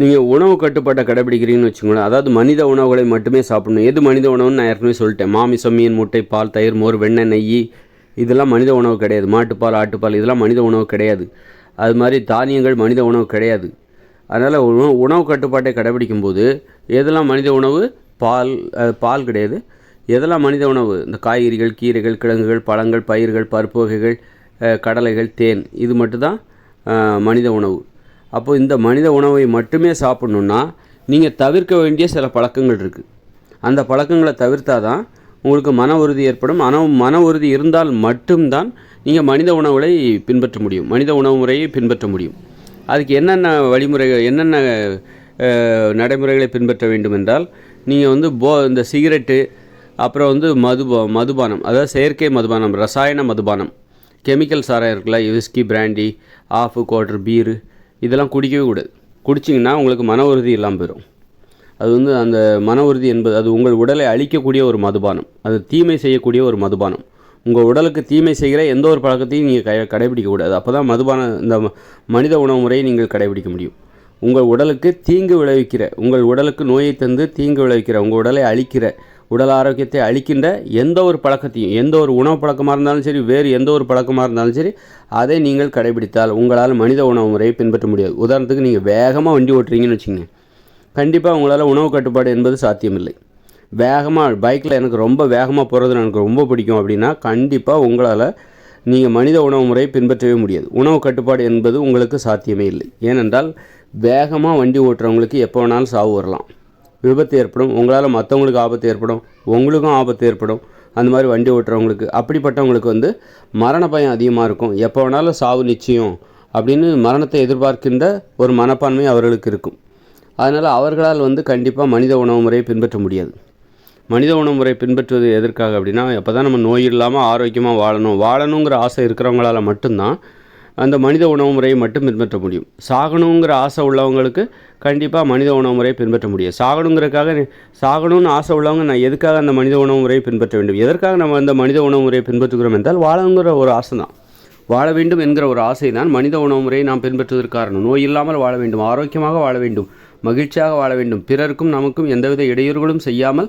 நீங்கள் உணவு கட்டுப்பாட்டை கடைபிடிக்கிறீங்கன்னு வச்சுக்கோங்களேன். அதாவது மனித உணவுகளை மட்டுமே சாப்பிடணும். எது மனித உணவுன்னு நான் ஏற்கனவே சொல்லிட்டேன். மாமிசம் மீன் முட்டை பால் தயிர் மோர் வெண்ணெய் நெய் இதெல்லாம் மனித உணவு கிடையாது. மாட்டுப்பால் ஆட்டுப்பால் இதெல்லாம் மனித உணவு கிடையாது. அது மாதிரி தானியங்கள் மனித உணவு கிடையாது. அதனால் உணவு உணவு கட்டுப்பாட்டை கடைபிடிக்கும் போது எதெல்லாம் மனித உணவு? பால் பால் கிடையாது. எதெல்லாம் மனித உணவு? இந்த காய்கறிகள் கீரைகள் கிழங்குகள் பழங்கள் பயிர்கள் பருப்பு வகைகள் கடலைகள் தேன். இது மட்டும்தான் மனித உணவு. அப்போது இந்த மனித உணவை மட்டுமே சாப்பிட்ணுன்னா நீங்கள் தவிர்க்க வேண்டிய சில பழக்கங்கள் இருக்குது அந்த பழக்கங்களை தவிர்த்தா தான் உங்களுக்கு மன உறுதி ஏற்படும். ஆனால் மன உறுதி இருந்தால் மட்டும்தான் நீங்கள் மனித உணவுகளை பின்பற்ற முடியும். மனித உணவு முறையை பின்பற்ற முடியும். அதுக்கு என்னென்ன வழிமுறைகள் என்னென்ன நடைமுறைகளை பின்பற்ற வேண்டும் என்றால் நீங்கள் வந்து போ இந்த சிகரெட்டு அப்புறம் வந்து மது மதுபானம் அதாவது செயற்கை மதுபானம் ரசாயன மதுபானம் கெமிக்கல் சாராயம் இருக்குல்ல whisky brandy half quarter beer இதெல்லாம் குடிக்கவே கூடாது. குடிச்சிங்கன்னா உங்களுக்கு மன உறுதி இல்லாமல் போயிடும் அது வந்து அந்த மன உறுதி என்பது அது உங்கள் உடலை அழிக்கக்கூடிய ஒரு மதுபானம். அது தீமை செய்யக்கூடிய ஒரு மதுபானம். உங்கள் உடலுக்கு தீமை செய்கிற எந்த ஒரு பழக்கத்தையும் நீங்கள் கை கடைபிடிக்கக்கூடாது அப்போ தான் மதுபான இந்த ம- மனித உணவு முறையை நீங்கள் கடைபிடிக்க முடியும். உங்கள் உடலுக்கு தீங்கு விளைவிக்கிற உங்கள் உடலுக்கு நோயை தந்து தீங்கு விளைவிக்கிற உங்கள் உடலை அழிக்கிற உடல் ஆரோக்கியத்தை அளிக்கின்ற எந்த ஒரு பழக்கத்தையும் எந்த ஒரு உணவு பழக்கமாக இருந்தாலும் சரி வேறு எந்த ஒரு பழக்கமாக இருந்தாலும் சரி அதை நீங்கள் கடைபிடித்தால் உங்களால் மனித உணவு முறையை பின்பற்ற முடியாது. உதாரணத்துக்கு நீங்கள் வேகமாக வண்டி ஓட்டுறீங்கன்னு வச்சுங்க கண்டிப்பாக உங்களால் உணவு கட்டுப்பாடு என்பது சாத்தியமில்லை. வேகமாக பைக்கில் எனக்கு ரொம்ப வேகமாக போகிறது எனக்கு ரொம்ப பிடிக்கும் அப்படின்னா கண்டிப்பாக உங்களால் நீங்கள் மனித உணவு முறையை பின்பற்றவே முடியாது. உணவு கட்டுப்பாடு என்பது உங்களுக்கு சாத்தியமே இல்லை. ஏனென்றால் வேகமாக வண்டி ஓட்டுறவங்களுக்கு எப்போ வேணாலும் சாவு வரலாம். விபத்து ஏற்படும் உங்களால் மற்றவங்களுக்கு ஆபத்து ஏற்படும் உங்களுக்கும் ஆபத்து ஏற்படும். அந்த மாதிரி வண்டி ஓட்டுறவங்களுக்கு அப்படிப்பட்டவங்களுக்கு வந்து மரண பயம் அதிகமாக இருக்கும். எப்போ வேணாலும் சாவு நிச்சயம் அப்படின்னு மரணத்தை எதிர்பார்க்கின்ற ஒரு மனப்பான்மை அவர்களுக்கு இருக்கும். அதனால் அவர்களால் வந்து கண்டிப்பாக மனித உணவு முறையை பின்பற்ற முடியாது. மனித உணவு முறை பின்பற்றுவது எதற்காக அப்படின்னா அப்போ தான் நம்ம நோய் இல்லாமல் ஆரோக்கியமாக வாழணும் வாழணுங்கிற ஆசை இருக்கிறவங்களால மட்டும்தான் அந்த மனித உணவு முறையை மட்டும் பின்பற்ற முடியும். சாகணுங்கிற ஆசை உள்ளவங்களுக்கு கண்டிப்பாக மனித உணவு முறையை பின்பற்ற முடியும். சாகணுங்கிறதுக்காக சாகணும்னு ஆசை உள்ளவங்க நான் எதுக்காக அந்த மனித உணவு முறையை பின்பற்ற வேண்டும்? எதற்காக நம்ம அந்த மனித உணவு முறையை பின்பற்றுகிறோம் என்றால் வாழணுங்கிற ஒரு ஆசை தான் வாழ வேண்டும் என்கிற ஒரு ஆசை தான் மனித உணவு முறையை நாம் பின்பற்றுவதற்கு காரணம். நோய் இல்லாமல் வாழ வேண்டும் ஆரோக்கியமாக வாழ வேண்டும் மகிழ்ச்சியாக வாழ வேண்டும். பிறருக்கும் நமக்கும் எந்தவித இடையூறுகளும் செய்யாமல்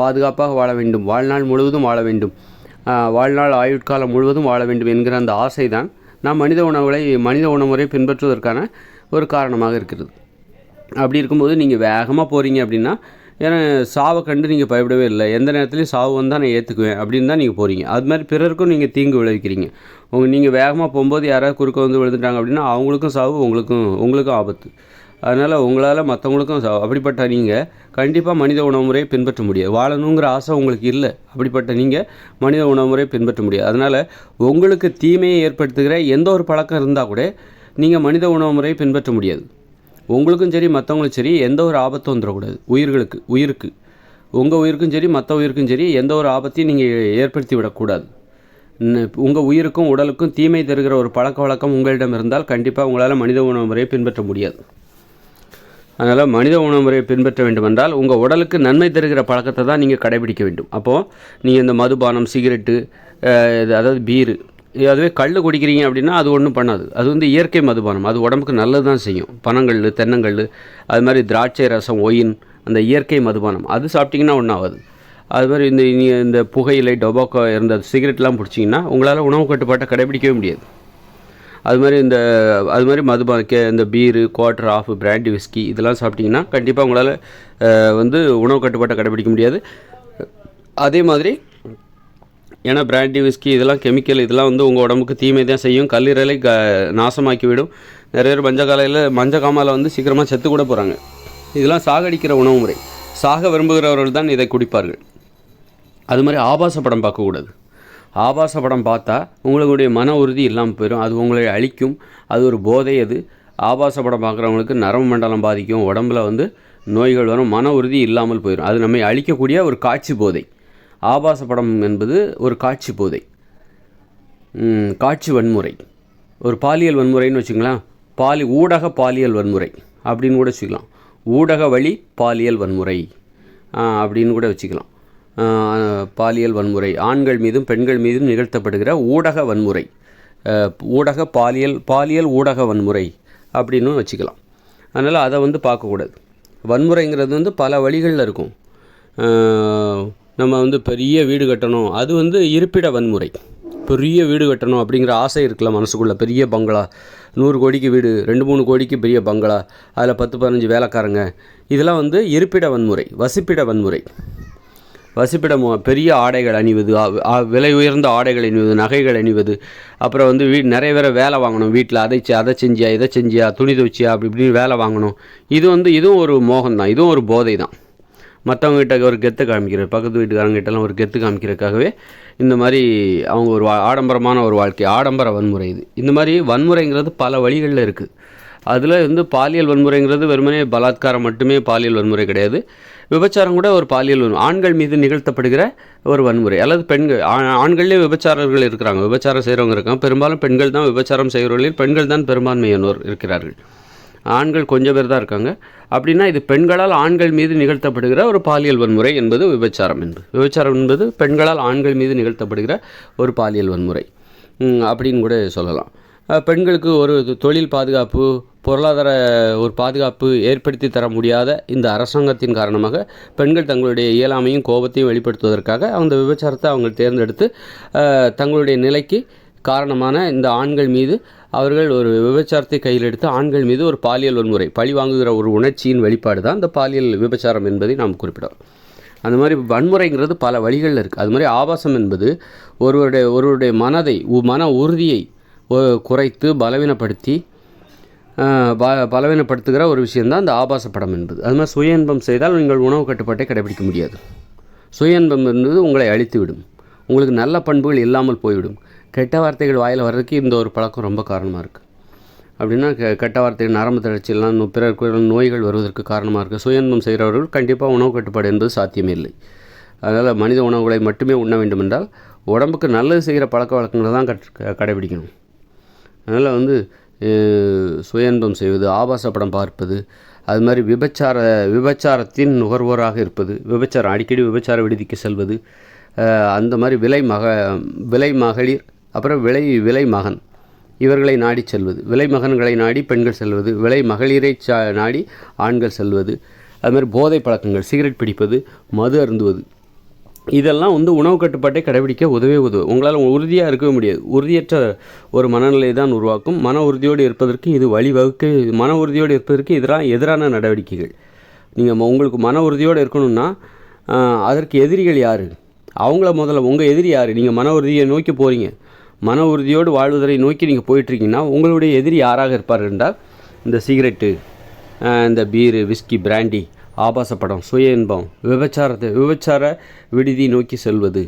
பாதுகாப்பாக வாழ வேண்டும். வாழ்நாள் முழுவதும் வாழ வேண்டும். வாழ்நாள் ஆயுட்காலம் முழுவதும் வாழ வேண்டும் என்கிற அந்த ஆசை தான் நாம் மனித உணவுகளை மனித உணவு முறையை பின்பற்றுவதற்கான ஒரு காரணமாக இருக்கிறது. அப்படி இருக்கும்போது நீங்கள் வேகமாக போகிறீங்க அப்படின்னா ஏன்னா சாவை கண்டு நீங்கள் பயப்படவே இல்லை. எந்த நேரத்துலையும் சாவு வந்தால் நான் ஏற்றுக்குவேன் அப்படின்னு தான் நீங்கள் போகிறீங்க அது மாதிரி பிறருக்கும் நீங்கள் தீங்கு விளைவிக்கிறீங்க. உங்கள் நீங்கள் வேகமாக போகும்போது யாராவது குறுக்க வந்து விழுந்துட்டாங்க அப்படின்னா அவங்களுக்கும் சாவு உங்களுக்கும் உங்களுக்கும் ஆபத்து. அதனால் உங்களால் மற்றவங்களுக்கும் அப்படிப்பட்ட நீங்கள் கண்டிப்பாக மனித உணவு முறையை பின்பற்ற முடியாது. வாழணுங்கிற ஆசை உங்களுக்கு இல்லை. அப்படிப்பட்ட நீங்கள் மனித உணவு முறையை பின்பற்ற முடியாது. அதனால் உங்களுக்கு தீமையை ஏற்படுத்துகிற எந்த ஒரு பழக்கம் இருந்தால் கூட நீங்கள் மனித உணவு முறையை பின்பற்ற முடியாது. உங்களுக்கும் சரி மற்றவங்களுக்கும் சரி எந்த ஒரு ஆபத்தும் வந்துடக்கூடாது. உயிர்களுக்கு உயிருக்கு. உங்கள் உயிருக்கும் சரி மற்ற உயிருக்கும் சரி எந்த ஒரு ஆபத்தையும் நீங்கள் ஏற்படுத்தி விடக்கூடாது. உங்கள் உயிருக்கும் உடலுக்கும் தீமை தருகிற ஒரு பழக்க வழக்கம் உங்களிடம் இருந்தால் கண்டிப்பாக உங்களால் மனித உணவு முறையை பின்பற்ற முடியாது. அதனால் மனித உணவு முறையை பின்பற்ற வேண்டுமென்றால் உங்கள் உடலுக்கு நன்மை தருகிற பழக்கத்தை தான் நீங்கள் கடைபிடிக்க வேண்டும். அப்போது நீங்கள் இந்த மதுபானம் சிகரெட்டு இது அதாவது பீரு அதுவே கல் குடிக்கிறீங்க அப்படின்னா அது ஒன்றும் பண்ணாது. அது வந்து இயற்கை மதுபானம். அது உடம்புக்கு நல்லது தான் செய்யும். பனங்கல் தென்னங்கல் அது மாதிரி திராட்சை ரசம் ஒயின் அந்த இயற்கை மதுபானம். அது சாப்பிட்டிங்கன்னா ஒன்றும் ஆகாது. அது மாதிரி இந்த இந்த புகையிலை டொபாக்கோ இருந்த சிகரெட்லாம் பிடிச்சிங்கன்னா உங்களால் உணவு கட்டுப்பாட்டை கடைபிடிக்கவே முடியாது. அது மாதிரி இந்த அது மாதிரி மதுபான கே இந்த beer quarter half brandy whisky இதெல்லாம் சாப்பிட்டிங்கன்னா கண்டிப்பாக உங்களால் வந்து உணவு கட்டுப்பாட்டை கடைபிடிக்க முடியாது. அதே மாதிரி ஏன்னா பிராண்டி விஸ்கி இதெல்லாம் கெமிக்கல் இதெல்லாம் வந்து உங்கள் உடம்புக்கு தீமை தான் செய்யும். கல்லீரலை க நாசமாக்கி விடும் நிறைய பேர் மஞ்சள் காலையில் மஞ்சள் காமால வந்து சீக்கிரமாக செத்து கூட போகிறாங்க இதெல்லாம் சாகடிக்கிற உணவு முறை. சாக விரும்புகிறவர்கள் தான் இதை குடிப்பார்கள். அது மாதிரி ஆபாச படம் பார்க்கக்கூடாது. ஆபாச படம் பார்த்தா உங்களுடைய மன உறுதி இல்லாமல் போயிடும் அது உங்களை அழிக்கும். அது ஒரு போதை அது. ஆபாச படம் பார்க்குறவங்களுக்கு நரம்பு மண்டலம் பாதிக்கும். உடம்புல வந்து நோய்கள் வரும். மன உறுதி இல்லாமல் போயிடும் அது நம்மை அழிக்கக்கூடிய ஒரு காட்சி போதை. ஆபாச படம் என்பது ஒரு காட்சி போதை. காட்சி வன்முறை. ஒரு பாலியல் வன்முறைன்னு வச்சுங்களேன் பாலி ஊடக பாலியல் வன்முறை அப்படின்னு கூட வச்சுக்கலாம். ஊடக வழி பாலியல் வன்முறை. அப்படின்னு கூட வச்சுக்கலாம். பாலியல் வன்முறை. ஆண்கள் மீதும் பெண்கள் மீதும் நிகழ்த்தப்படுகிற ஊடக வன்முறை. ஊடக பாலியல் பாலியல் ஊடக வன்முறை அப்படின்னு வச்சுக்கலாம். அதனால் அதை வந்து பார்க்கக்கூடாது. வன்முறைங்கிறது வந்து பல வழிகளில் இருக்கும். நம்ம வந்து பெரிய வீடு கட்டணும். அது வந்து இருப்பிட வன்முறை. பெரிய வீடு கட்டணும் அப்படிங்கிற ஆசை இருக்குல்ல மனசுக்குள்ளே. பெரிய பங்களா. நூறு கோடிக்கு வீடு ரெண்டு மூணு கோடிக்கு பெரிய பங்களா. அதில் பத்து பதினஞ்சு வேலைக்காரங்க. இதெல்லாம் வந்து இருப்பிட வன்முறை வசிப்பிட வன்முறை. வசிப்பிட மு- பெரிய ஆடைகள் அணிவது விலை உயர்ந்த ஆடைகள் அணிவது நகைகள் அணிவது. அப்புறம் வந்து வீ நிறைய பேரை வேலை வாங்கணும் வீட்டில். அதை அதை செஞ்சியா இதை செஞ்சியா துணி துவச்சியா அப்படி இப்படின்னு வேலை வாங்கணும். இது வந்து இதுவும் ஒரு மோகம் தான் இதுவும் ஒரு போதை தான் மற்றவங்ககிட்ட ஒரு கெத்து காமிக்கிறது பக்கத்து வீட்டுக்காரங்கிட்டலாம் ஒரு கெத்து காமிக்கிறதுக்காகவே இந்த மாதிரி அவங்க ஒரு வா- ஆடம்பரமான ஒரு வாழ்க்கை ஆடம்பர வன்முறை இது. இந்த மாதிரி வன்முறைங்கிறது பல வழிகளில் இருக்குது அதில் வந்து பாலியல் வன்முறைங்கிறது வெறுமனே பலாத்காரம் மட்டுமே பாலியல் வன்முறை கிடையாது. விபச்சாரம் கூட ஒரு பாலியல் ஆண்கள் மீது நிகழ்த்தப்படுகிற ஒரு வன்முறை. அல்லது பெண்கள் ஆண்கள்லேயே விபச்சாரர்கள் இருக்கிறாங்க. விபச்சாரம் செய்கிறவங்க இருக்காங்க. பெரும்பாலும் பெண்கள் தான் விபச்சாரம் செய்கிறவர்களில் பெண்கள் தான் பெரும்பான்மையானோர் இருக்கிறார்கள். ஆண்கள் கொஞ்சம் பேர் தான் இருக்காங்க. அப்படின்னா இது பெண்களால் ஆண்கள் மீது நிகழ்த்தப்படுகிற ஒரு பாலியல் வன்முறை என்பது விபச்சாரம் என்பது. விபச்சாரம் என்பது பெண்களால் ஆண்கள் மீது நிகழ்த்தப்படுகிற ஒரு பாலியல் வன்முறை. அப்படின்னு கூட சொல்லலாம். பெண்களுக்கு ஒரு தொழில் பாதுகாப்பு பொருளாதார ஒரு பாதுகாப்பு ஏற்படுத்தி தர முடியாத இந்த அரசாங்கத்தின் காரணமாக பெண்கள் தங்களுடைய இயலாமையும் கோபத்தையும் வெளிப்படுத்துவதற்காக அந்த விபச்சாரத்தை அவங்க தேர்ந்தெடுத்து தங்களுடைய நிலைக்கு காரணமான இந்த ஆண்கள் மீது அவர்கள் ஒரு விபச்சாரத்தை கையில் எடுத்து ஆண்கள் மீது ஒரு பாலியல் வன்முறை பழி வாங்குகிற ஒரு உணர்ச்சியின் வெளிப்பாடு தான் இந்த பாலியல் விபச்சாரம் என்பதை நாம் குறிப்பிடலாம். அந்த மாதிரி வன்முறைங்கிறது பல வழிகளில் இருக்குது அது மாதிரி ஆபாசம் என்பது ஒருவருடைய ஒருவருடைய மனதை உ- மன உறுதியை குறைத்து பலவீனப்படுத்தி ப பலவீனப்படுத்துகிற ஒரு விஷயந்தான் இந்த ஆபாச படம் என்பது. அது மாதிரி சுய இன்பம் செய்தால் நீங்கள் உணவு கட்டுப்பாட்டை கடைபிடிக்க முடியாது. சுய இன்பம் என்பது உங்களை அழித்துவிடும். உங்களுக்கு நல்ல பண்புகள் இல்லாமல் போய்விடும். கெட்ட வார்த்தைகள் வாயில் வர்றதுக்கு இந்த ஒரு பழக்கம் ரொம்ப காரணமாக இருக்குது அப்படின்னா கெட்ட வார்த்தைகள் நரம்பு தளர்ச்சியெல்லாம் பிறர் நோய்கள் வருவதற்கு காரணமாக இருக்குது சுய இன்பம் செய்கிறவர்கள் கண்டிப்பாக உணவு கட்டுப்பாடு என்பது சாத்தியமே இல்லை அதனால் மனித உணவுகளை மட்டுமே உண்ண வேண்டுமென்றால் உடம்புக்கு நல்லது செய்கிற பழக்க வழக்கங்களை தான் கட் க- கடைபிடிக்கணும். அதனால் வந்து சுயன்பம் சுய இன்பம் செய்வது ஆபாச படம் பார்ப்பது அது மாதிரி விபச்சார விபச்சாரத்தின் நுகர்வோராக இருப்பது விபச்சாரம் அடிக்கடி விபச்சார விடுதிக்கு செல்வது அந்த மாதிரி விலை மக விலை மகளிர் அப்புறம் விலை விலை மகன் இவர்களை நாடி செல்வது விலை மகன்களை நாடி பெண்கள் செல்வது விலை மகளிரை சா நாடி ஆண்கள் செல்வது அது மாதிரி போதை பழக்கங்கள் சிகரெட் பிடிப்பது மது அருந்துவது இதெல்லாம் வந்து உணவு கட்டுப்பாட்டை கடைபிடிக்க உதவே உதவும் உங்களால் உறுதியாக இருக்கவே முடியாது. உறுதியற்ற ஒரு மனநிலை தான் உருவாக்கும். மன உறுதியோடு இருப்பதற்கு இது வழிவகுக்க மன உறுதியோடு இருப்பதற்கு எதிரான எதிரான நடவடிக்கைகள். நீங்கள் உங்களுக்கு மன உறுதியோடு இருக்கணும்னா அதற்கு எதிரிகள் யார்? அவங்கள முதல்ல உங்கள் எதிரி யார்? நீங்கள் மன உறுதியை நோக்கி போகிறீங்க மன உறுதியோடு வாழ்வதை நோக்கி நீங்கள் போயிட்டுருக்கீங்கன்னா உங்களுடைய எதிரி யாராக இருப்பார் என்றால் இந்த சிகரெட்டு இந்த பீரு விஸ்கி பிராண்டி ஆபாச படம் சுய இன்பம் விபச்சாரத்தை விபச்சார விடுதி நோக்கி செல்வது.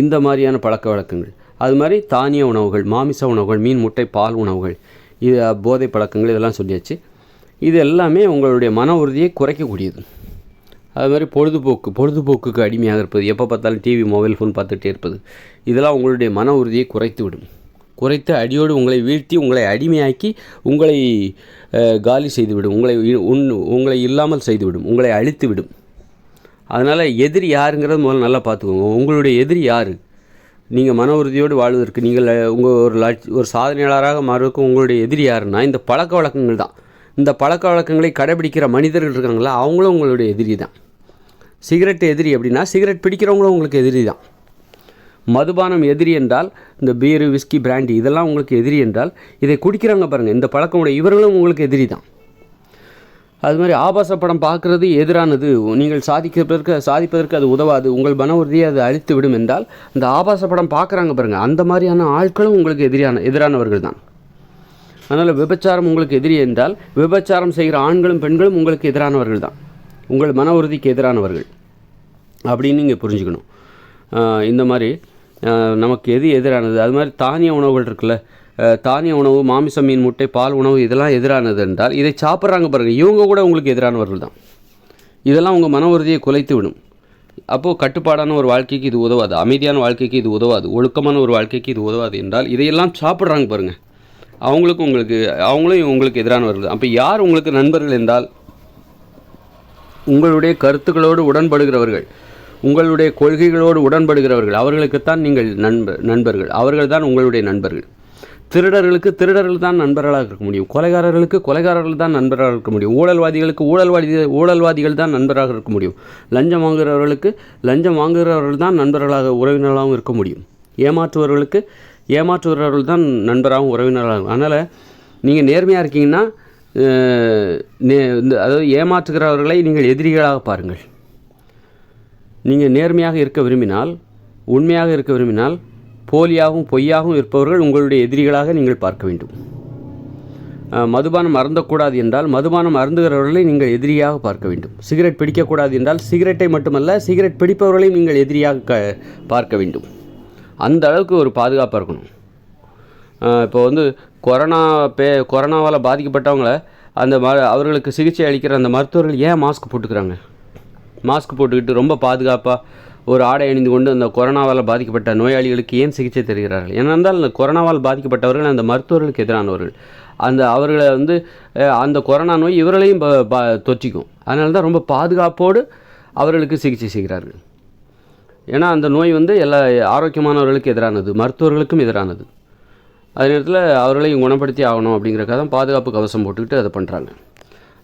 இந்த மாதிரியான பழக்க வழக்கங்கள். அது மாதிரி தானிய உணவுகள் மாமிச உணவுகள் மீன் முட்டை பால் உணவுகள் இது போதை பழக்கங்கள் இதெல்லாம் சொல்லியாச்சு. இது எல்லாமே உங்களுடைய மன உறுதியை குறைக்கக்கூடியது. அது மாதிரி பொழுதுபோக்கு பொழுதுபோக்குக்கு அடிமையாக இருப்பது எப்போ பார்த்தாலும் டிவி மொபைல் ஃபோன் பார்த்துட்டே இருப்பது இதெல்லாம் உங்களுடைய மன உறுதியை குறைத்து விடும். குறைத்து அடியோடு உங்களை வீழ்த்தி உங்களை அடிமையாக்கி உங்களை காலி செய்துவிடும். உங்களை உன் உங்களை இல்லாமல் செய்துவிடும். உங்களை அழித்து விடும் அதனால் எதிரி யாருங்கிறத முதல்ல நல்லா பார்த்துக்கோங்க. உங்களுடைய எதிரி யார்? நீங்கள் மன உறுதியோடு வாழ்வதற்கு நீங்கள் உங்கள் ஒரு லட்ச ஒரு சாதனையாளராக மாறுவதற்கு உங்களுடைய எதிரி யாருன்னா இந்த பழக்க வழக்கங்கள் தான். இந்த பழக்க வழக்கங்களை கடைபிடிக்கிற மனிதர்கள் இருக்காங்களா அவங்களும் உங்களுடைய எதிரி தான். சிகரெட் எதிரி அப்படின்னா சிகரெட் பிடிக்கிறவங்களும் உங்களுக்கு எதிரி தான். மதுபானம் எதிரி என்றால் இந்த பீரு விஸ்கி பிராண்டி இதெல்லாம் உங்களுக்கு எதிரி என்றால் இதை குடிக்கிறாங்க பாருங்கள் இந்த பழக்கமுடைய இவர்களும் உங்களுக்கு எதிரி தான் அது மாதிரி ஆபாச படம் பார்க்குறது எதிரானது. நீங்கள் சாதிக்கிறதற்கு சாதிப்பதற்கு அது உதவாது. உங்கள் மன உறுதியை அது அழித்து விடும் என்றால் இந்த ஆபாச படம் பார்க்குறாங்க பாருங்கள் அந்த மாதிரியான ஆட்களும் உங்களுக்கு எதிரான எதிரானவர்கள் தான் அதனால் விபச்சாரம் உங்களுக்கு எதிரி என்றால் விபச்சாரம் செய்கிற ஆண்களும் பெண்களும் உங்களுக்கு எதிரானவர்கள் தான் உங்கள் மன உறுதிக்கு எதிரானவர்கள். அப்படின்னு நீங்கள் புரிஞ்சுக்கணும். இந்த மாதிரி நமக்கு எது எதிரானது? அது மாதிரி தானிய உணவுகள் இருக்குல்ல. தானிய உணவு மாமிசம் மீன் முட்டை பால் உணவு இதெல்லாம் எதிரானது என்றால் இதை சாப்பிட்றாங்க பாருங்கள் இவங்க கூட உங்களுக்கு எதிரானவர்கள் தான். இதெல்லாம் உங்கள் மன உறுதியை குலைத்து விடும். அப்போது கட்டுப்பாடான ஒரு வாழ்க்கைக்கு இது உதவாது. அமைதியான வாழ்க்கைக்கு இது உதவாது. ஒழுக்கமான ஒரு வாழ்க்கைக்கு இது உதவாது என்றால் இதையெல்லாம் சாப்பிட்றாங்க பாருங்கள் அவங்களுக்கும் உங்களுக்கு அவங்களும் உங்களுக்கு எதிரானவர்கள். அப்போ யார் உங்களுக்கு நண்பர்கள் என்றால் உங்களுடைய கருத்துக்களோடு உடன்படுகிறவர்கள். உங்களுடைய கொள்கைகளோடு உடன்படுகிறவர்கள் அவர்களுக்குத்தான் நீங்கள் நண்பர் நண்பர்கள். அவர்கள் தான் உங்களுடைய நண்பர்கள். திருடர்களுக்கு திருடர்கள் தான் நண்பர்களாக இருக்க முடியும். கொலைகாரர்களுக்கு கொலைகாரர்கள் தான் நண்பராக இருக்க முடியும். ஊழல்வாதிகளுக்கு ஊழல்வாதி ஊழல்வாதிகள் தான் நண்பராக இருக்க முடியும். லஞ்சம் வாங்குகிறவர்களுக்கு லஞ்சம் வாங்குகிறவர்கள் தான் நண்பர்களாக உறவினர்களாகவும் இருக்க முடியும். ஏமாற்றுவர்களுக்கு ஏமாற்றுகிறவர்கள் தான் நண்பராகவும் உறவினராகவும் அதனால் நீங்கள் நேர்மையாக இருக்கீங்கன்னா நே- இந்த அதாவது ஏமாற்றுகிறவர்களை நீங்கள் எதிரிகளாக பாருங்கள். நீங்கள் நேர்மையாக இருக்க விரும்பினால் உண்மையாக இருக்க விரும்பினால் போலியாகவும் பொய்யாகவும் இருப்பவர்கள் உங்களுடைய எதிரிகளாக நீங்கள் பார்க்க வேண்டும். மதுபானம் அருந்தக்கூடாது என்றால் மதுபானம் அருந்துகிறவர்களை நீங்கள் எதிரியாக பார்க்க வேண்டும். சிகரெட் பிடிக்கக்கூடாது என்றால் சிகரெட்டை மட்டுமல்ல சிகரெட் பிடிப்பவர்களையும் நீங்கள் எதிரியாக க பார்க்க வேண்டும். அந்த அளவுக்கு ஒரு பாதுகாப்பாக இருக்கணும். இப்போ வந்து கொரோனா பே கொரோனாவால் பாதிக்கப்பட்டவங்கள அந்த ம அவர்களுக்கு சிகிச்சை அளிக்கிற அந்த மருத்துவர்கள் ஏன் மாஸ்க் போட்டுக்கிறாங்க? மாஸ்க் போட்டுக்கிட்டு ரொம்ப பாதுகாப்பாக ஒரு ஆடை அணிந்து கொண்டு அந்த கொரோனாவால் பாதிக்கப்பட்ட நோயாளிகளுக்கு ஏன் சிகிச்சை தருகிறார்கள்? ஏனென்றால் அந்த கொரோனாவால் பாதிக்கப்பட்டவர்கள் அந்த மருத்துவர்களுக்கு எதிரானவர்கள். அந்த அவர்களை வந்து அந்த கொரோனா நோய் இவர்களையும் ப- தொற்றிக்கும். அதனால தான் ரொம்ப பாதுகாப்போடு அவர்களுக்கு சிகிச்சை செய்கிறார்கள். ஏன்னா அந்த நோய் வந்து எல்லா ஆரோக்கியமானவர்களுக்கு எதிரானது மருத்துவர்களுக்கும் எதிரானது. அதே நேரத்தில் அவர்களையும் குணப்படுத்தி ஆகணும் அப்படிங்கிறக்காக தான் பாதுகாப்பு கவசம் போட்டுக்கிட்டு அதை பண்ணுறாங்க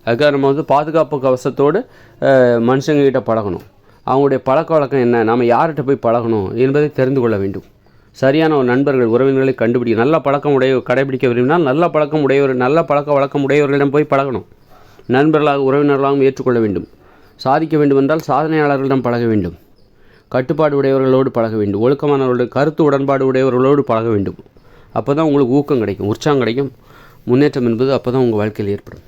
அதுக்காக நம்ம வந்து பாதுகாப்பு கவசத்தோடு மனுஷங்கக்கிட்ட பழகணும். அவங்களுடைய பழக்க வழக்கம் என்ன? நாம் யார்கிட்ட போய் பழகணும் என்பதை தெரிந்து கொள்ள வேண்டும். சரியான ஒரு நண்பர்கள் உறவினர்களை கண்டுபிடி நல்ல பழக்கம் உடைய கடைபிடிக்க விரும்பினால் நல்ல பழக்கம் உடையவர் நல்ல பழக்க வழக்கம் உடையவர்களிடம் போய் பழகணும். நண்பர்களாக உறவினர்களாகவும் ஏற்றுக்கொள்ள வேண்டும். சாதிக்க வேண்டுமென்றால் சாதனையாளர்களிடம் பழக வேண்டும். கட்டுப்பாடு உடையவர்களோடு பழக வேண்டும். ஒழுக்கமானவர்களோடு கருத்து உடன்பாடு உடையவர்களோடு பழக வேண்டும். அப்போ தான் உங்களுக்கு ஊக்கம் கிடைக்கும் உற்சாகம் கிடைக்கும். முன்னேற்றம் என்பது அப்போ தான் உங்கள் வாழ்க்கையில் ஏற்படும்.